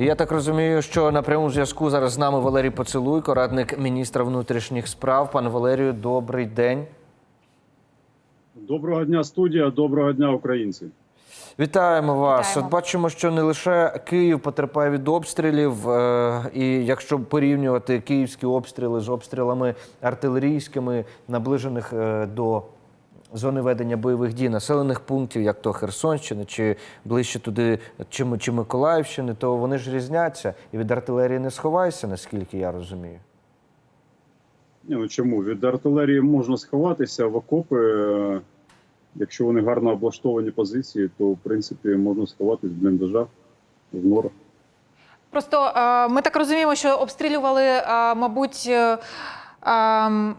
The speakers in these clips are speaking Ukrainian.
І я так розумію, що на прямому зв'язку зараз з нами Валерій Поцелуйко, радник міністра внутрішніх справ. Пане Валерію, добрий день. Доброго дня, студія. Доброго дня, українці. Вітаємо вас. Вітаємо. От бачимо, що не лише Київ потерпає від обстрілів, е, і якщо порівнювати київські обстріли з обстрілами артилерійськими, наближених е, до зони ведення бойових дій населених пунктів, як то Херсонщини, чи ближче туди, чи, чи Миколаївщини, то вони ж різняться. І від артилерії не сховайся, наскільки я розумію. Ні, ну чому? Від артилерії можна сховатися в окопи. е, Якщо вони гарно облаштовані позиції, то в принципі можна сховатись в бліндажах, в норах. Просто е, ми так розуміємо, що обстрілювали, е, мабуть, ем,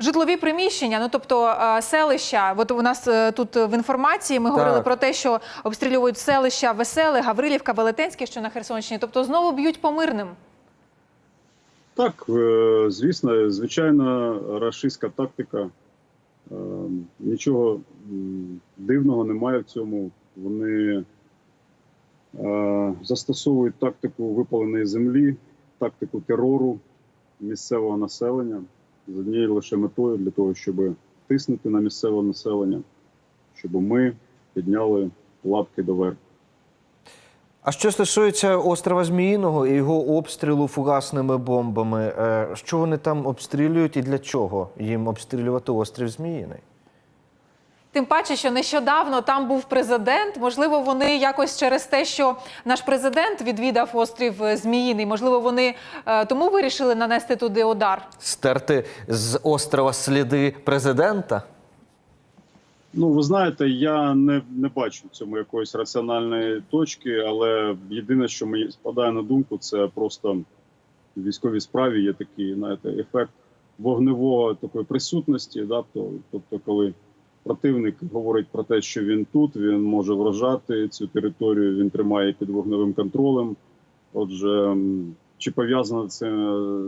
житлові приміщення, ну тобто е, селища. От у нас е, тут в інформації ми говорили про те, що обстрілюють селища Веселе, Гаврилівка, Велетенське, що на Херсонщині. Тобто знову б'ють по мирним. Так, е, звісно, звичайна рашистська тактика. Е, Нічого дивного немає в цьому. Вони е, застосовують тактику випаленої землі, тактику терору місцевого населення з однією лише метою для того, щоб тиснути на місцеве населення, щоб ми підняли лапки доверху. А що стосується острова Зміїного і його обстрілу фугасними бомбами, е, що вони там обстрілюють і для чого їм обстрілювати острів Зміїний? Тим паче, що нещодавно там був президент. Можливо, вони якось через те, що наш президент відвідав острів е, Зміїний, можливо, вони е, тому вирішили нанести туди удар. Стерти з острова сліди президента? Ну, ви знаєте, я не, не бачу в цьому якоїсь раціональної точки, але єдине, що мені спадає на думку, це просто в військовій справі є такий, знаєте, ефект вогневого такої присутності. Да? То- Тобто, коли противник говорить про те, що він тут, він може вражати цю територію, він тримає під вогневим контролем. Отже, чи пов'язано це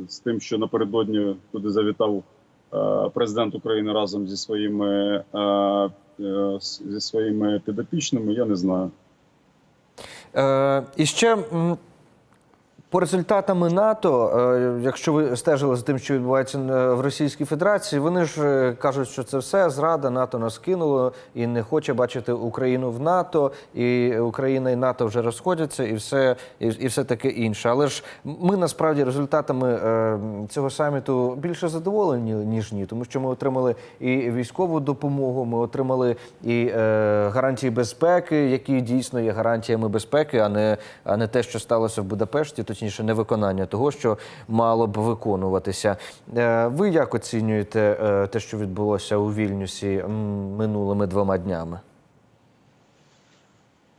з тим, що напередодні туди завітав е, президент України разом зі своїми е, е, зі своїми підопічними, я не знаю. Е, і ще по результатами НАТО, е, якщо ви стежили за тим, що відбувається е, в Російській Федерації, вони ж е, кажуть, що це все зрада, НАТО нас кинуло і не хоче бачити Україну в НАТО, і Україна і НАТО вже розходяться, і все, і, і все таке інше. Але ж ми насправді результатами цього саміту більше задоволені ніж ні, тому що ми отримали і військову допомогу, ми отримали і гарантії безпеки, які дійсно є гарантіями безпеки, а не, а не те, що сталося в Будапешті, точніше, невиконання того, що мало б виконуватися. Е, ви як оцінюєте е, те, що відбулося у Вільнюсі минулими двома днями?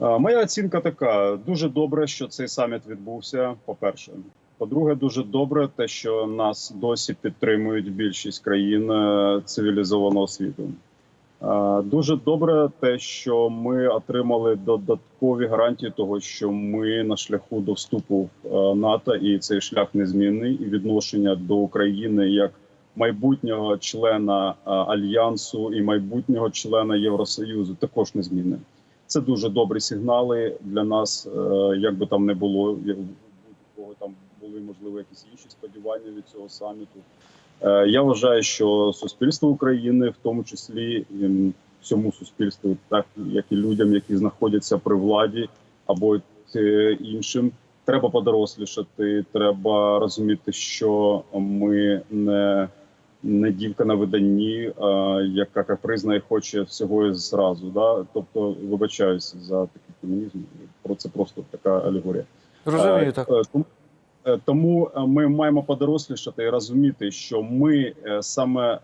Е, Моя оцінка така: дуже добре, що цей саміт відбувся. По-перше, по-друге, дуже добре, те, що нас досі підтримують більшість країн цивілізованого світу. Е, Дуже добре, те, що ми отримали додаткові гарантії того, що ми на шляху до вступу в е, НАТО, і цей шлях незмінний, і відношення до України як майбутнього члена е, альянсу і майбутнього члена Євросоюзу також незмінне. Це дуже добрі сигнали для нас, як би там не було, як у кого там були можливо якісь інші сподівання від цього саміту. Е, Я вважаю, що суспільство України, в тому числі всьому суспільству, так як і людям, які знаходяться при владі або е, іншим, треба подорослішати. Треба розуміти, що ми не, не дівка на виданні, а, яка капризна і хоче всього і зразу. Да? Тобто, вибачаюся за такий фемінізм. Про це просто така алегорія. Розумію Е, так. Е, тому- е, ми маємо подорослішати і розуміти, що ми е, саме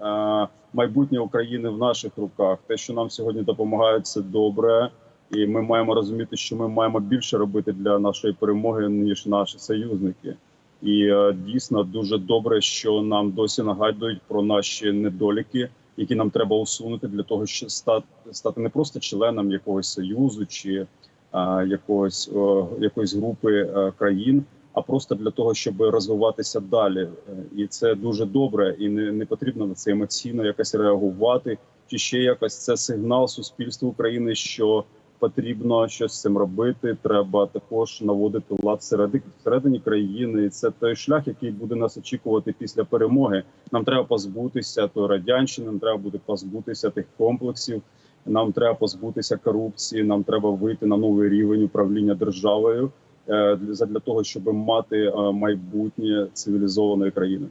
майбутнє України в наших руках. Те, що нам сьогодні допомагають, це добре, і ми маємо розуміти, що ми маємо більше робити для нашої перемоги ніж наші союзники. І дійсно дуже добре, що нам досі нагадують про наші недоліки, які нам треба усунути для того, щоб стати, стати не просто членом якогось союзу чи а, якогось о, якоїсь групи е, країн, а просто для того, щоб розвиватися далі. Е, І це дуже добре, і не, не потрібно на це емоційно якось реагувати, чи ще якось це сигнал суспільству України, що потрібно щось з цим робити. Треба також наводити лад всередині, країни. І це той шлях, який буде нас очікувати після перемоги. Нам треба позбутися тої радянщини, нам треба буде позбутися тих комплексів. Нам треба позбутися корупції. Нам треба вийти на новий рівень управління державою для задля того, щоб мати е, майбутнє цивілізованої країни.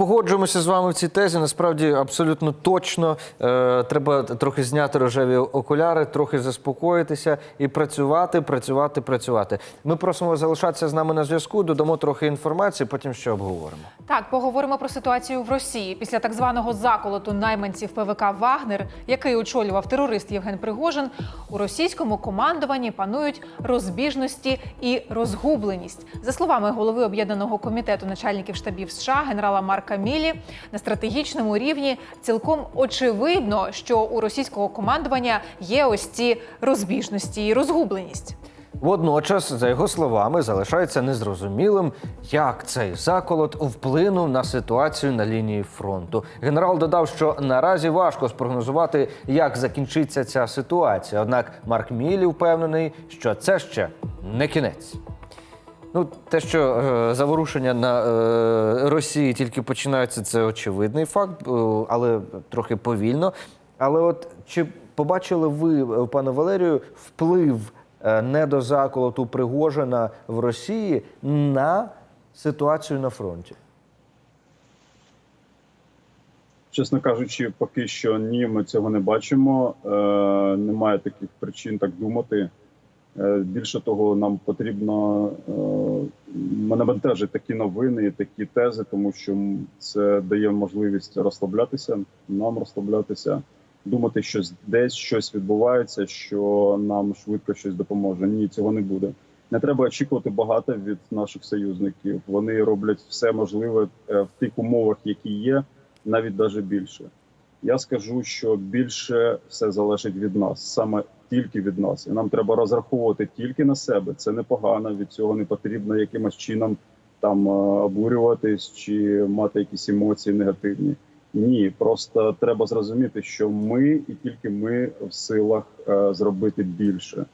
Погоджуємося з вами в цій тезі. Насправді абсолютно точно. Е, треба трохи зняти рожеві окуляри, трохи заспокоїтися і працювати, працювати, працювати. Ми просимо залишатися з нами на зв'язку. Додамо трохи інформації, потім ще обговоримо. Так, поговоримо про ситуацію в Росії після так званого заколоту найманців ПВК Вагнер, який очолював терорист Євген Пригожин. У російському командуванні панують розбіжності і розгубленість. За словами голови об'єднаного комітету начальників штабів США генерала Марка Мілі, на стратегічному рівні цілком очевидно, що у російського командування є ось ці розбіжності і розгубленість. Водночас, за його словами, залишається незрозумілим, як цей заколот вплинув на ситуацію на лінії фронту. Генерал додав, що наразі важко спрогнозувати, як закінчиться ця ситуація. Однак Марк Мілі впевнений, що це ще не кінець. Ну, те, що е, заворушення на е, Росії тільки починаються, це очевидний факт, е, але трохи повільно. Але от чи побачили ви, е, пане Валерію, вплив е, недозаколоту Пригожина в Росії на ситуацію на фронті? Чесно кажучи, поки що ні, ми цього не бачимо. Е, немає таких причин так думати. Е, більше того, нам потрібно е, бентежать такі новини, такі тези, тому що це дає можливість розслаблятися, нам розслаблятися, думати, що десь щось відбувається, що нам швидко щось допоможе. Ні, цього не буде. Не треба очікувати багато від наших союзників. Вони роблять все можливе е, в тих умовах, які є, навіть даже більше. Я скажу, що більше все залежить від нас, саме тільки від нас, і нам треба розраховувати тільки на себе. Це непогано. Від цього не потрібно якимось чином там е, обурюватись чи мати якісь емоції негативні. Ні, просто треба зрозуміти, що ми і тільки ми в силах е, зробити більше.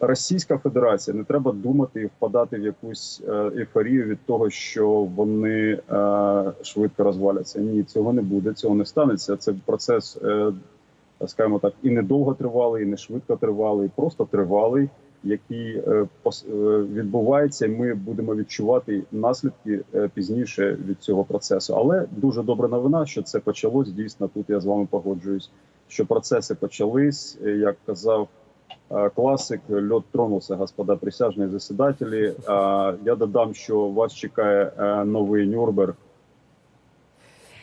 Російська Федерація не треба думати і впадати в якусь е, ейфорію від того, що вони е, швидко розваляться. Ні, цього не буде, цього не станеться. Це процес, е, скажімо так, і не довго тривалий, і не швидко тривалий, просто тривалий, який відбувається. і Ми будемо відчувати наслідки пізніше від цього процесу. Але дуже добра новина, що це почалось. Дійсно, тут я з вами погоджуюсь, що процеси почались, як казав. Е, Класик, льот тронувся, господа присяжні засідателі. Е, Я додам, що вас чекає е, новий Нюрнберг.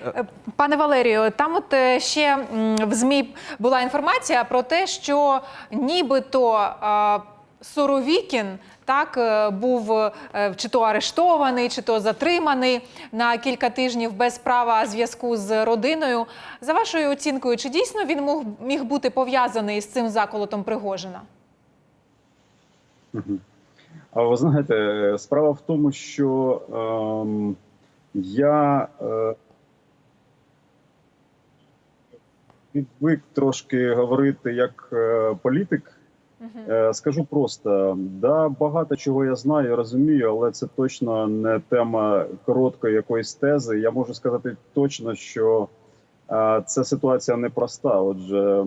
Е, Пане Валерію, там от ще в ЗМІ була інформація про те, що нібито Соровікін так е, був е, чи то арештований, чи то затриманий на кілька тижнів без права зв'язку з родиною. За вашою оцінкою, чи дійсно він міг бути пов'язаний з цим заколотом Пригожина? А ви знаєте, справа в тому, що ем, я е, відвик трошки говорити як е, політик. Е, Скажу просто, да, багато чого я знаю, розумію, але це точно не тема короткої якоїсь тези. Я можу сказати точно, що е, ця ситуація непроста. Отже,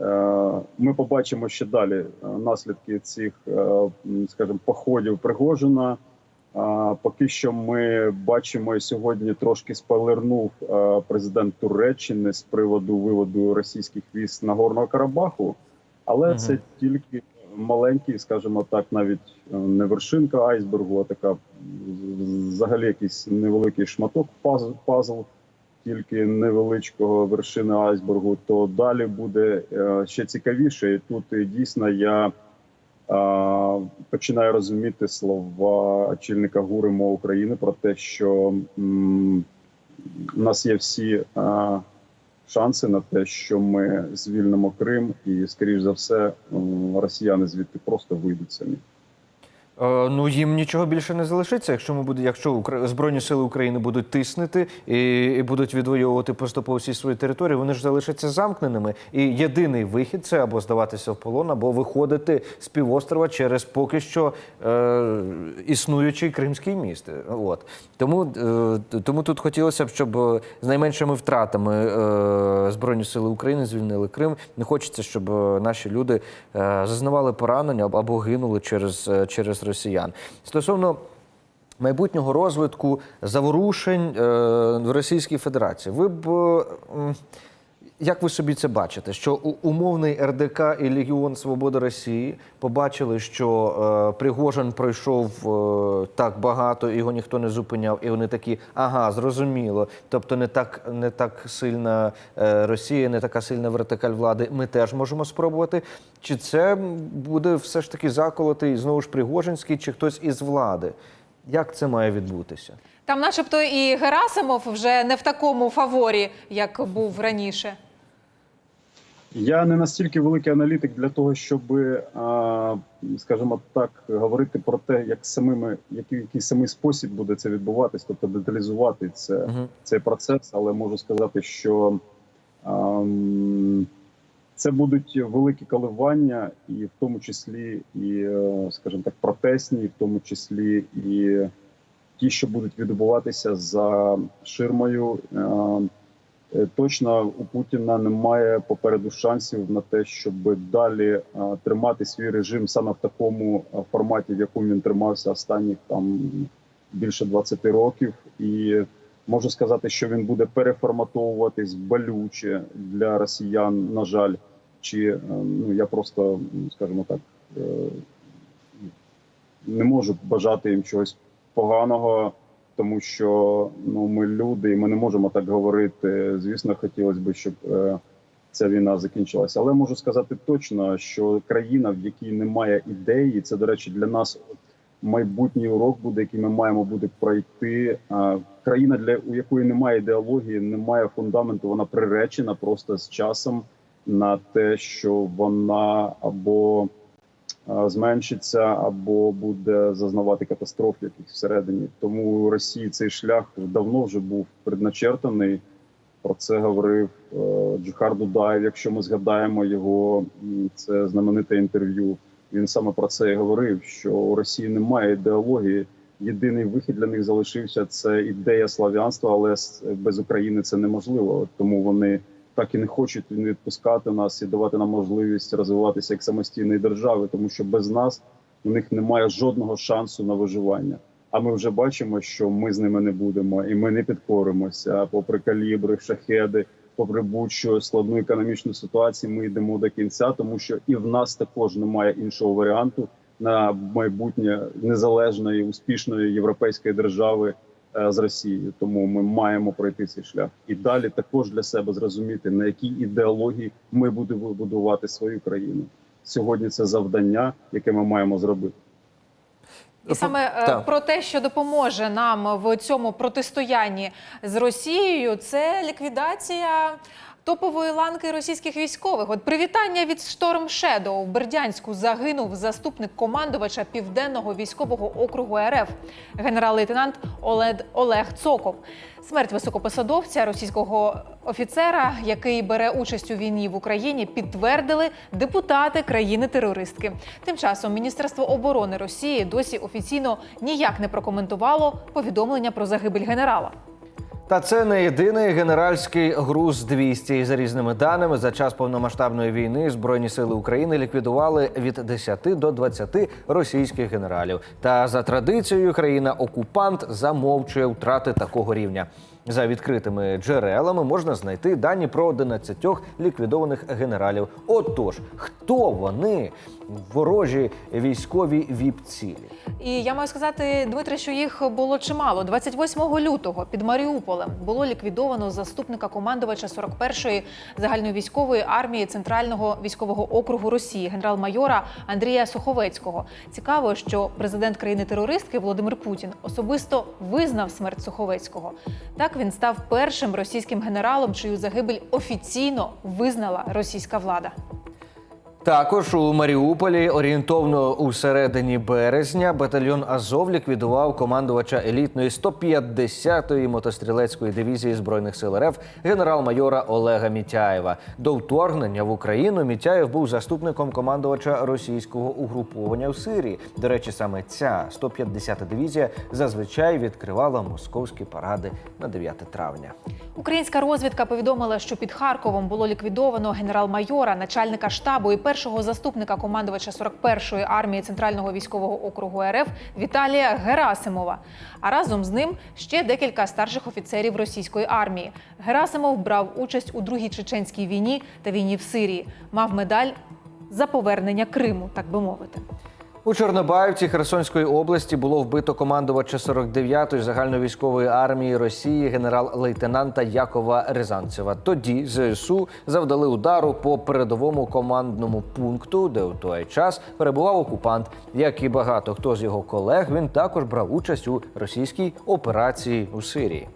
е, ми побачимо ще далі е, наслідки цих, е, скажімо, походів Пригожина. А, Поки що ми бачимо сьогодні трошки спойлернув е, президент Туреччини з приводу виводу російських військ Нагорного Карабаху, але Мгм. це тільки маленький, скажімо так, навіть е, не вершинка айсбергу, а така взагалі якийсь невеликий шматок пазл, пазл тільки невеличкого вершини айсбергу. То далі буде е, ще цікавіше, і тут е, дійсно я. А, починаю розуміти слова очільника ГУРИМО України про те, що м, у нас є всі а, шанси на те, що ми звільнимо Крим, і скоріш за все росіяни звідти просто вийдуть самі. Е, Ну їм нічого більше не залишиться, якщо ми буде, якщо збройні сили України будуть тиснути і, і будуть відвоювати поступово всі свої території, вони ж залишаться замкненими. І єдиний вихід це або здаватися в полон, або виходити з півострова через поки що е, існуючий кримський міст. От тому, е, тому тут хотілося б, щоб з найменшими втратами е, збройні сили України звільнили Крим. Не хочеться, щоб е, наші люди е, зазнавали поранення або- гинули через, е, росіян. Стосовно майбутнього розвитку заворушень е, в Російській Федерації, ви б. Як ви собі це бачите? Що умовний РДК і Легіон Свободи Росії побачили, що е, Пригожин пройшов е, так багато, його ніхто не зупиняв, і вони такі, ага, зрозуміло. Тобто не так, не так сильна е, Росія, не така сильна вертикаль влади. Ми теж можемо спробувати. Чи це буде все ж таки заколотий знову ж Пригожинський, чи хтось із влади? Як це має відбутися? Там, начебто, і Герасимов вже не в такому фаворі, як був раніше. Я не настільки великий аналітик для того, щоб, а, скажімо так, говорити про те, як самими, який, який самий спосіб буде це відбуватись, тобто деталізувати це, Угу. цей процес, але можу сказати, що ам, це будуть великі коливання, і в тому числі і, е, скажімо так, протестні, і в тому числі і ті, що будуть відбуватися за ширмою. Е, Е, Точно у Путіна немає попереду шансів на те, щоб далі е, тримати свій режим саме в такому е, форматі, в якому він тримався останніх там більше 20 років, і можу сказати, що він буде переформатовуватись болюче для росіян. На жаль, чи е, ну я просто скажімо так е, не можу бажати їм чогось поганого тому що ну ми і ми не можемо так говорити. Звісно, хотілося б, щоб е, ця війна закінчилася. Але можу сказати точно, що країна, в якій немає ідеї, це до речі, для нас майбутній урок буде, який ми маємо буде пройти. Країна, для у якої немає ідеології, немає фундаменту, вона приречена просто з часом на те, що вона або зменшиться або буде зазнавати катастроф якихось всередині. Тому у Росії цей шлях давно вже був предначертаний. Про це говорив е, Джихар Дудаєв. Якщо ми згадаємо його це знамените інтерв'ю, він саме про це і говорив: що у Росії немає ідеології. Єдиний вихід для них залишився це ідея слав'янства, але без України це неможливо. Тому вони так і не хочуть не відпускати нас і давати нам можливість розвиватися як самостійної держави, тому що без нас у них немає жодного шансу на виживання. А ми вже бачимо, що ми з ними не будемо, і ми не підкоримося. Попри калібри, шахеди, попри будь-що складну економічну ситуацію, ми йдемо до кінця, тому що і в нас також немає іншого варіанту на майбутнє незалежної успішної європейської держави з Росією. Тому ми маємо пройти цей шлях і далі також для себе зрозуміти на якій ідеології ми будемо будувати свою країну. Сьогодні це завдання, яке ми маємо зробити. І саме е, Так. про те, що допоможе нам в цьому протистоянні з Росією, це ліквідація топової ланки російських військових. От привітання від Шторм Шедоу в Бердянську загинув заступник командувача південного військового округу РФ, генерал-лейтенант Олег, Цоков. Смерть високопосадовця російського офіцера, який бере участь у війні в Україні, підтвердили депутати країни-терористки. Тим часом Міністерство оборони Росії досі офіційно ніяк не прокоментувало повідомлення про загибель генерала. Та це не єдиний генеральський груз 200. І за різними даними, за час повномасштабної війни Збройні сили України ліквідували від 10 до 20 російських генералів. Та за традицією країна-окупант замовчує втрати такого рівня. За відкритими джерелами можна знайти дані про 11 ліквідованих генералів. Отож, хто вони ворожі військові віп-цілі? І я маю сказати, Дмитре, що їх було чимало. 28 лютого під Маріуполем було ліквідовано заступника командувача 41-ї загальновійськової армії Центрального військового округу Росії, генерал-майора Андрія Суховецького. Цікаво, що президент країни-терористки Володимир Путін особисто визнав смерть Суховецького. Так він став першим російським генералом, чию загибель офіційно визнала російська влада. Також у Маріуполі орієнтовно у середині березня батальйон Азов ліквідував командувача елітної 150-ї мотострілецької дивізії збройних сил РФ генерал-майора Олега Мітяєва. До вторгнення в Україну Мітяєв був заступником командувача російського угруповання в Сирії. До речі, саме ця 150-та дивізія зазвичай відкривала московські паради на 9 травня. Українська розвідка повідомила, що під Харковом було ліквідовано генерал-майора, начальника штабу і першого заступника командувача 41-ї армії Центрального військового округу РФ Віталія Герасимова. А разом з ним ще декілька старших офіцерів російської армії. Герасимов брав участь у другій чеченській війні та війні в Сирії. Мав медаль за повернення Криму, так би мовити. У Чорнобаївці Херсонської області було вбито командувача 49-ї загальновійськової армії Росії генерал-лейтенанта Якова Рязанцева. Тоді ЗСУ завдали удару по передовому командному пункту, де у той час перебував окупант. Як і багато хто з його колег, він також брав участь у російській операції у Сирії.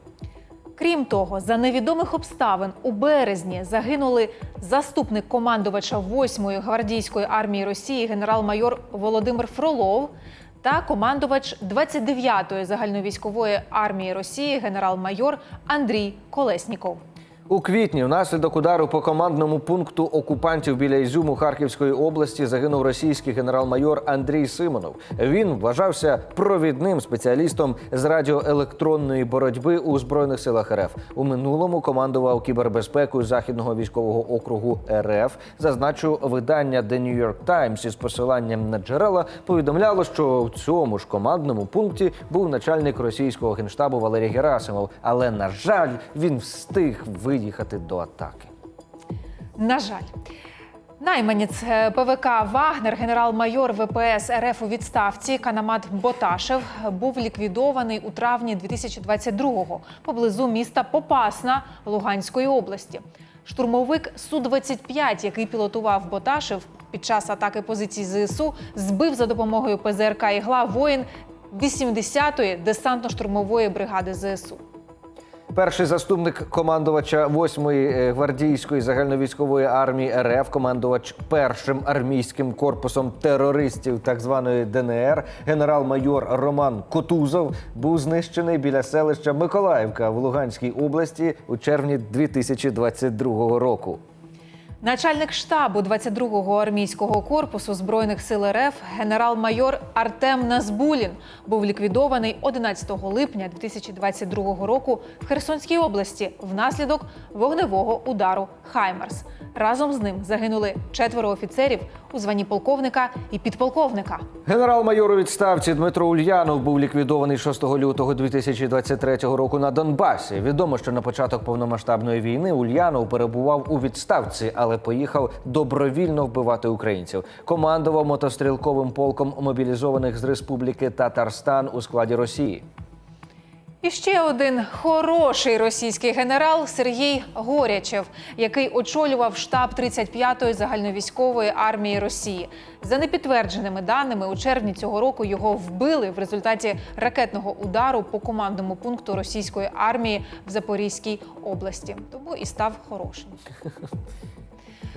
Крім того, за невідомих обставин у березні загинули заступник командувача 8-ї гвардійської армії Росії генерал-майор Володимир Фролов та командувач 29-ї загальновійськової армії Росії генерал-майор Андрій Колесніков. У квітні внаслідок удару по командному пункту окупантів біля Ізюму Харківської області загинув російський генерал-майор Андрій Симонов. Він вважався провідним спеціалістом з радіоелектронної боротьби у збройних силах РФ. У минулому командував кібербезпекою західного військового округу РФ. Зазначу видання The New York Times із посиланням на джерела повідомляло, що в цьому ж командному пункті був начальник російського генштабу Валерій Герасимов. Але на жаль, він встиг виїхати до атаки. На жаль. Найманець е, ПВК Вагнер, генерал-майор ВПС РФ у відставці Канамат Боташев був ліквідований у травні 2022-го поблизу міста Попасна Луганської області. Штурмовик Су-25, який пілотував Боташев під час атаки позицій ЗСУ, збив за допомогою ПЗРК «Ігла» воїн 80-ї десантно-штурмової бригади ЗСУ. Перший заступник командувача 8-ї гвардійської загальновійськової армії РФ, командувач першим армійським корпусом терористів так званої ДНР, генерал-майор Роман Котузов, був знищений біля селища Миколаївка в Луганській області у червні 2022 року. Начальник штабу 22-го армійського корпусу збройних сил РФ генерал-майор Артем Назбулін був ліквідований 11 липня 2022 року в Херсонській області внаслідок вогневого удару Хаймарс. Разом з ним загинули четверо офіцерів у званні полковника і підполковника. Генерал-майор у відставці Дмитро Ульянов був ліквідований 6 лютого 2023 року на Донбасі. Відомо, що на початок повномасштабної війни Ульянов перебував у відставці, але поїхав добровільно вбивати українців. Командував мотострілковим полком мобілізованих з республіки Татарстан у складі Росії. І ще один хороший російський генерал Сергій Горячев, який очолював штаб 35-ї загальновійськової армії Росії. За непідтвердженими даними, у червні цього року його вбили в результаті ракетного удару по командному пункту російської армії в Запорізькій області. Тому і став хорошим.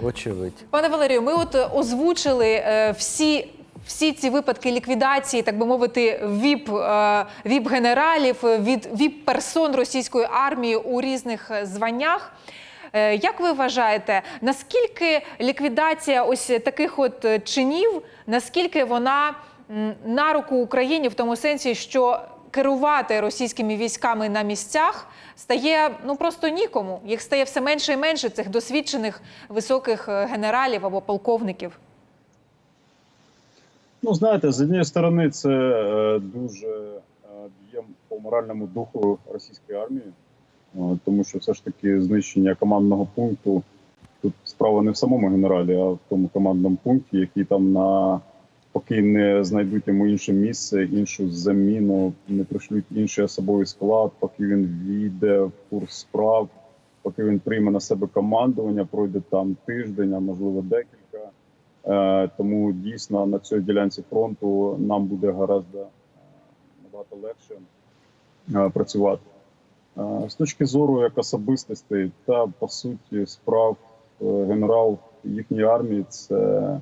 Очевидь. Пане Валерію, ми от озвучили е, всі. Всі ці випадки ліквідації, так би мовити, віп, е, віп-генералів, від віп-персон російської армії у різних е, званнях. Е, Як ви вважаєте, наскільки ліквідація ось таких от е, чинів, наскільки вона на руку Україні в тому сенсі, що керувати російськими військами на місцях стає ну просто нікому. Їх стає все менше і менше цих досвідчених високих е, генералів або полковників. Ну, знаєте, з однієї сторони, це е, дуже е, б'є по моральному духу російської армії, тому що все ж таки знищення командного пункту тут справа не в самому генералі, а в тому командному пункті, який там на поки не знайдуть йому інше місце, іншу заміну, не пришлють інший особовий склад, поки він війде в курс справ, поки він прийме на себе командування, пройде там тиждень, а можливо декілька. Е, Тому дійсно на цій ділянці фронту нам буде гораздо е, набагато легше е, працювати. З точки зору як особистостей та по суті справ генерал їхньої армії це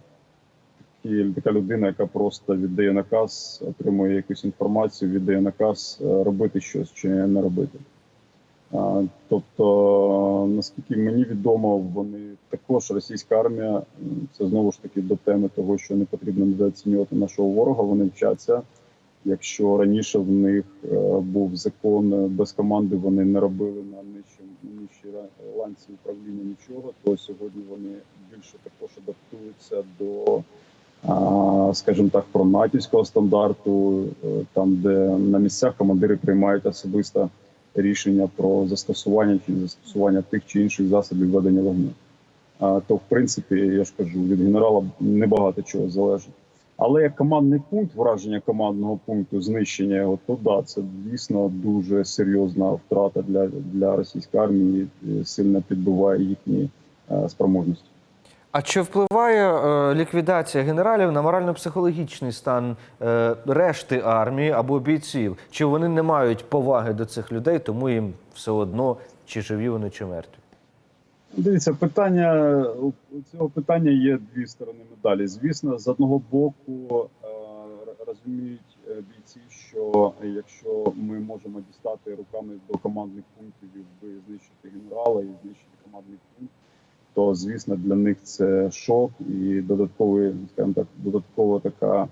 такі- така людина, яка просто віддає наказ, отримує якусь інформацію, віддає наказ е, робити щось чи не робити. Тобто, наскільки мені відомо, вони також російська армія. Це знову ж таки до теми того, що не потрібно недооцінювати нашого ворога. Вони вчаться. Якщо раніше в них е, був закон е, без команди, вони не робили на нижчій ланці управління нічого, то сьогодні вони більше також адаптуються до, скажімо так, пронатівського стандарту, е, там де на місцях командири приймають особисто рішення про застосування чи застосування тих чи інших засобів ведення вогню. То, в принципі, я ж кажу, від генерала небагато чого залежить. Але як командний пункт, враження командного пункту, знищення його, то да, це дійсно дуже серйозна втрата для, для російської армії, сильно підбиває їхні е, спроможності. А чи впливає е, ліквідація генералів на морально-психологічний стан е, решти армії або бійців? Чи вони не мають поваги до цих людей, тому їм все одно, чи живі вони, чи мертві? Дивіться, питання у цього питання є дві сторони медалі. Звісно, з одного боку е, розуміють е, бійці, що якщо ми можемо дістати руками до командних пунктів і знищити генерала і знищити командний пункт, то звісно для них це шок і додатковий, скажімо так, додаткова така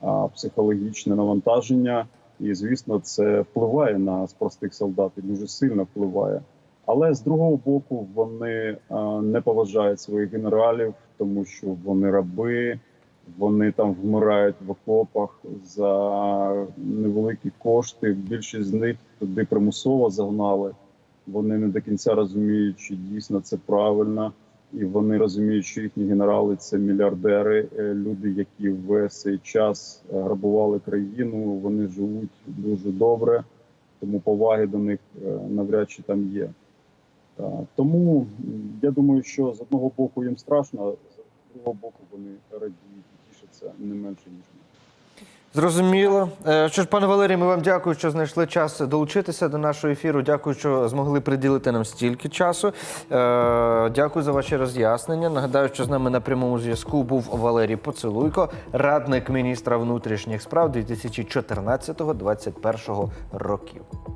а, психологічне навантаження. І звісно, це впливає на простих солдат і дуже сильно впливає. Але з другого боку, вони а, не поважають своїх генералів, тому що вони раби, вони там вмирають в окопах за невеликі кошти. Більшість з них туди примусово загнали. Вони не до кінця розуміють, чи дійсно це правильно, і вони розуміють, що їхні генерали це мільярдери, е, люди, які весь цей час е, грабували країну. Вони живуть дуже добре, тому поваги до них е, навряд чи там є. Тому я думаю, що з одного боку їм страшно, а з другого боку вони радіють і тішаться не менше ніж. Зрозуміло. Е, Що ж, пане Валерій, ми вам дякую, що знайшли час долучитися до нашого ефіру. Дякую, що змогли приділити нам стільки часу. Е, Дякую за ваші роз'яснення. Нагадаю, що з нами на прямому зв'язку був Валерій Поцелуйко, радник міністра внутрішніх справ 2014-2021 років.